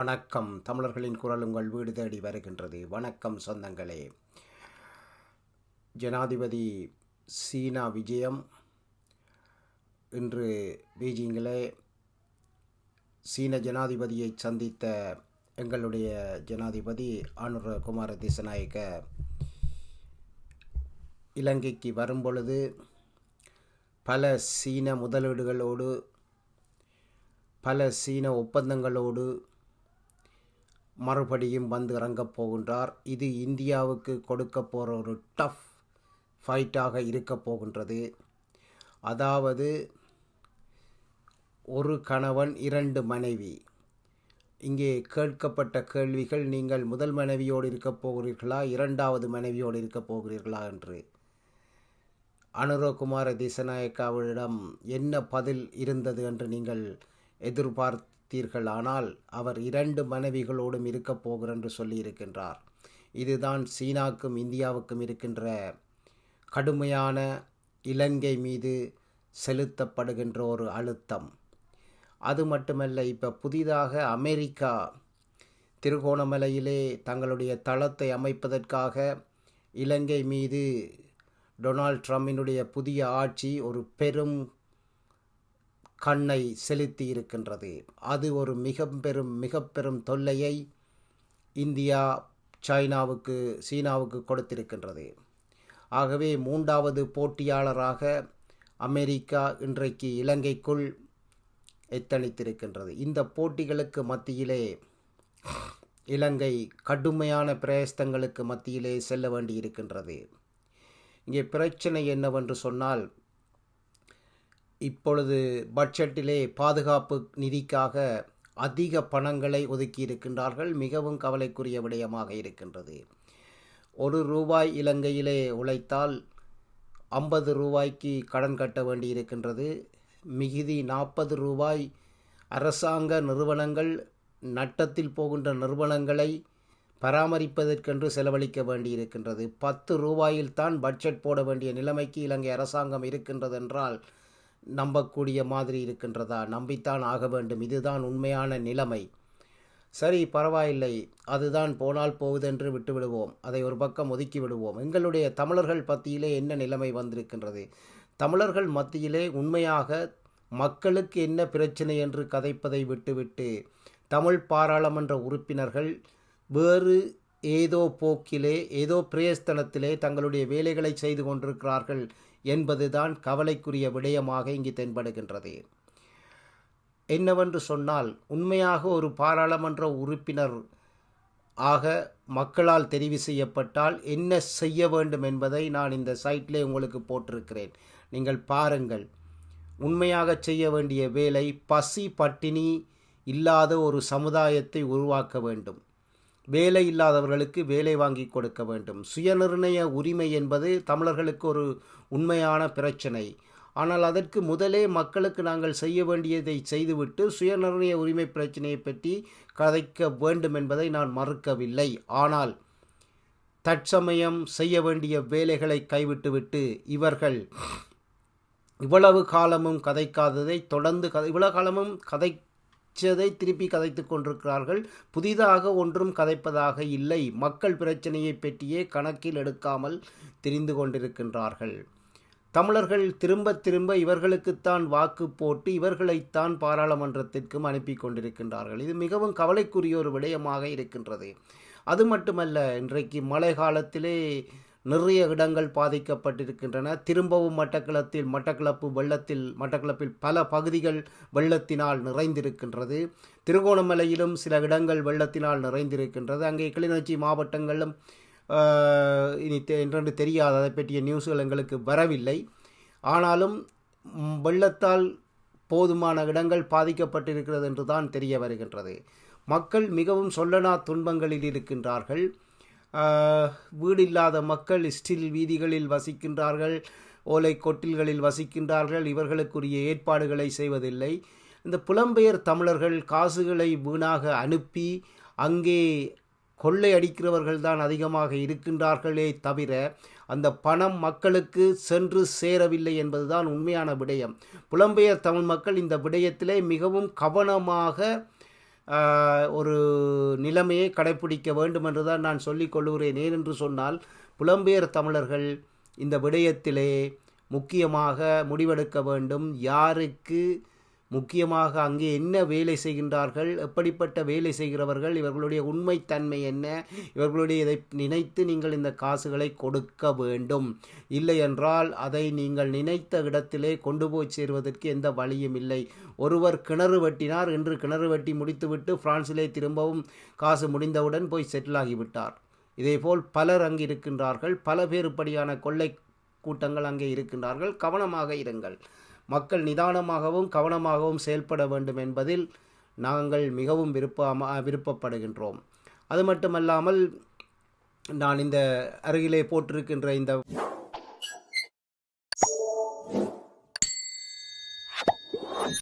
வணக்கம். தமிழர்களின் குரல் உங்கள் வீடு தேடி வருகின்றது. வணக்கம் சொந்தங்களே. ஜனாதிபதி சீனா விஜயம். இன்று பீஜிங்கிலே சீன ஜனாதிபதியை சந்தித்த எங்களுடைய ஜனாதிபதி ஆனுர குமார திசநாயக்க இலங்கைக்கு வரும்பொழுது பல சீன முதலீடுகளோடு பல சீன ஒப்பந்தங்களோடு மறுபடியும் வந்து இறங்கப் போகின்றார். இது இந்தியாவுக்கு கொடுக்க போகிற ஒரு டஃப் ஃபைட்டாக இருக்க போகின்றது. அதாவது ஒரு கணவன் இரண்டு மனைவி. இங்கே கேட்கப்பட்ட கேள்விகள் நீங்கள் முதல் மனைவியோடு இருக்கப் போகிறீர்களா இரண்டாவது மனைவியோடு இருக்கப் போகிறீர்களா என்று. அனுரகுமார திசநாயக்காவிடம் என்ன பதில் இருந்தது என்று நீங்கள் எதிர்பார்த்து ஆனால் அவர் இரண்டு மனைவிகளோடும் இருக்கப் போகிறார் என்று சொல்லியிருக்கின்றார். இதுதான் சீனாவுக்கும் இந்தியாவுக்கும் இருக்கின்ற கடுமையான இலங்கை மீது செலுத்தப்படுகின்ற ஒரு அழுத்தம். அது மட்டுமல்ல இப்போ புதிதாக அமெரிக்கா திருகோணமலையிலே தங்களுடைய தளத்தை அமைப்பதற்காக இலங்கை மீது டொனால்ட் ட்ரம்பினுடைய புதிய ஆட்சி ஒரு பெரும் கண்ணை செலுத்தி இருக்கின்றது அது ஒரு மிக பெரும் மிக பெரும் தொல்லையை இந்தியா சைனாவுக்கு சீனாவுக்கு கொடுத்திருக்கின்றது. ஆகவே மூன்றாவது போட்டியாளராக அமெரிக்கா இன்றைக்கு இலங்கைக்குள் எத்தளித்திருக்கின்றது இந்த போட்டிகளுக்கு மத்தியிலே இலங்கை கடுமையான பிரயஸ்தங்களுக்கு மத்தியிலே செல்ல வேண்டியிருக்கின்றது. இங்கே பிரச்சனை என்னவென்று சொன்னால் இப்பொழுது பட்ஜெட்டிலே பாதுகாப்பு நிதிக்காக அதிக பணங்களை ஒதுக்கி இருக்கின்றார்கள் மிகவும் கவலைக்குரிய விடயமாக இருக்கின்றது. ஒரு ரூபாய் இலங்கையிலே உழைத்தால் ஐம்பது ரூபாய்க்கு கடன் கட்ட வேண்டியிருக்கின்றது. மிகுதி நாற்பது ரூபாய் அரசாங்க நிறுவனங்கள் நட்டத்தில் போகின்ற நிறுவனங்களை பராமரிப்பதற்கென்று செலவழிக்க வேண்டியிருக்கின்றது. பத்து ரூபாயில் தான் பட்ஜெட் போட வேண்டிய நிலைமைக்கு இலங்கை அரசாங்கம் இருக்கின்றது என்றால் நம்பக்கூடிய மாதிரி இருக்கின்றதா? நம்பித்தான் ஆக வேண்டும். இதுதான் உண்மையான நிலைமை. சரி பரவாயில்லை. அதுதான் போனால் போகுதென்று விட்டுவிடுவோம். அதை ஒரு பக்கம் ஒதுக்கி விடுவோம். எங்களுடைய தமிழர்கள் மத்தியிலே என்ன நிலைமை வந்திருக்கின்றது? தமிழர்கள் மத்தியிலே உண்மையாக மக்களுக்கு என்ன பிரச்சனை என்று கதைப்பதை விட்டுவிட்டு தமிழ் பாராளுமன்ற உறுப்பினர்கள் வேறு ஏதோ போக்கிலே ஏதோ பிரேஸ்தனத்திலே தங்களுடைய வேலைகளை செய்து கொண்டிருக்கிறார்கள் என்பதுதான் கவலைக்குரிய விடயமாக இங்கு தென்படுகின்றது. என்னவென்று சொன்னால் உண்மையாக ஒரு பாராளுமன்ற உறுப்பினர் ஆக மக்களால் தெரிவு செய்யப்பட்டால் என்ன செய்ய வேண்டும் என்பதை நான் இந்த சைட்டிலே உங்களுக்கு போட்டிருக்கிறேன். நீங்கள் பாருங்கள். உண்மையாக செய்ய வேண்டிய வேலை பசி பட்டினி இல்லாத ஒரு சமுதாயத்தை உருவாக்க வேண்டும். வேலை இல்லாதவர்களுக்கு வேலை வாங்கி கொடுக்க வேண்டும். சுயநிர்ணய உரிமை என்பது தமிழர்களுக்கு ஒரு உண்மையான பிரச்சனை. ஆனால் அதற்கு முதலே மக்களுக்கு நாங்கள் செய்ய வேண்டியதை செய்துவிட்டு சுயநிர்ணய உரிமை பிரச்சனையை பற்றி கதைக்க வேண்டும் என்பதை நான் மறுக்கவில்லை. ஆனால் தற்சமயம் செய்ய வேண்டிய வேலைகளை கைவிட்டுவிட்டு இவர்கள் இவ்வளவு காலமும் கதைக்காததை தொடர்ந்து கதை இவ்வளவு காலமும் கதை கதைச்சதை திருப்பி கதைத்து கொண்டிருக்கிறார்கள். புதிதாக ஒன்றும் கதைப்பதாக இல்லை. மக்கள் பிரச்சனையை பற்றியே கணக்கில் எடுக்காமல் தெரிந்து கொண்டிருக்கின்றார்கள். தமிழர்கள் திரும்ப திரும்ப இவர்களுக்குத்தான் வாக்கு போட்டு இவர்களைத்தான் பாராளுமன்றத்திற்கும் அனுப்பி கொண்டிருக்கின்றார்கள். இது மிகவும் கவலைக்குரிய ஒரு விடயமாக இருக்கின்றது. அது மட்டுமல்ல இன்றைக்கு மழை காலத்திலே நிறைய இடங்கள் பாதிக்கப்பட்டிருக்கின்றன. திரும்பவும் மட்டக்களத்தில் மட்டக்களப்பு வெள்ளத்தில் மட்டக்களப்பில் பல பகுதிகள் வெள்ளத்தினால் நிறைந்திருக்கின்றது. திருகோணமலையிலும் சில இடங்கள் வெள்ளத்தினால் நிறைந்திருக்கின்றது. அங்கே கிளிநொச்சி மாவட்டங்களிலும் இனி என்றென்று தெரியாது. அதை பற்றிய நியூஸ்கள் எங்களுக்கு வரவில்லை. ஆனாலும் வெள்ளத்தால் போதுமான இடங்கள் பாதிக்கப்பட்டிருக்கிறது என்று தான் தெரிய வருகின்றது. மக்கள் மிகவும் சொல்லனா துன்பங்களில் இருக்கின்றார்கள். வீடு இல்லாத மக்கள் ஸ்டில் வீதிகளில் வசிக்கின்றார்கள் ஓலை கொட்டில்களில் வசிக்கின்றார்கள் இவர்களுக்குரிய ஏற்பாடுகளை செய்வதில்லை. இந்த புலம்பெயர் தமிழர்கள் காசுகளை வீணாக அனுப்பி அங்கே கொள்ளை அடிக்கிறவர்கள் தான் அதிகமாக இருக்கின்றார்களே தவிர அந்த பணம் மக்களுக்கு சென்று சேரவில்லை என்பதுதான் உண்மையான விடயம். புலம்பெயர் தமிழ் மக்கள் இந்த விடயத்திலே மிகவும் கவனமாக ஒரு நிலைமையை கடைப்பிடிக்க வேண்டும் என்று தான் நான் சொல்லிக் கொள்கிறேன். ஏனென்று சொன்னால் புலம்பெயர் தமிழர்கள் இந்த விடயத்திலே முக்கியமாக முடிவெடுக்க வேண்டும். யாருக்கு முக்கியமாக அங்கே என்ன வேலை செய்கின்றார்கள் எப்படிப்பட்ட வேலை செய்கிறவர்கள் இவர்களுடைய உண்மைத்தன்மை என்ன இவர்களுடைய இதை நினைத்து நீங்கள் இந்த காசுகளை கொடுக்க வேண்டும். இல்லை என்றால் அதை நீங்கள் நினைத்த இடத்திலே கொண்டு போய் சேர்வதற்கு எந்த வழியும் இல்லை. ஒருவர் கிணறு வெட்டினார் என்று கிணறு வெட்டி முடித்துவிட்டு பிரான்சிலே திரும்பவும் காசு முடிந்தவுடன் போய் செட்டில் ஆகிவிட்டார். இதேபோல் பலர் அங்கு இருக்கின்றார்கள் பல பேருப்படியான கொள்ளை கூட்டங்கள் அங்கே இருக்கின்றார்கள். கவனமாக இருங்கள். மக்கள் நிதானமாகவும் கவனமாகவும் செயல்பட வேண்டும் என்பதில் நாங்கள் மிகவும் விருப்பமா விருப்பப்படுகின்றோம். அது மட்டுமல்லாமல் நான் இந்த அருகிலே போட்டிருக்கின்ற இந்த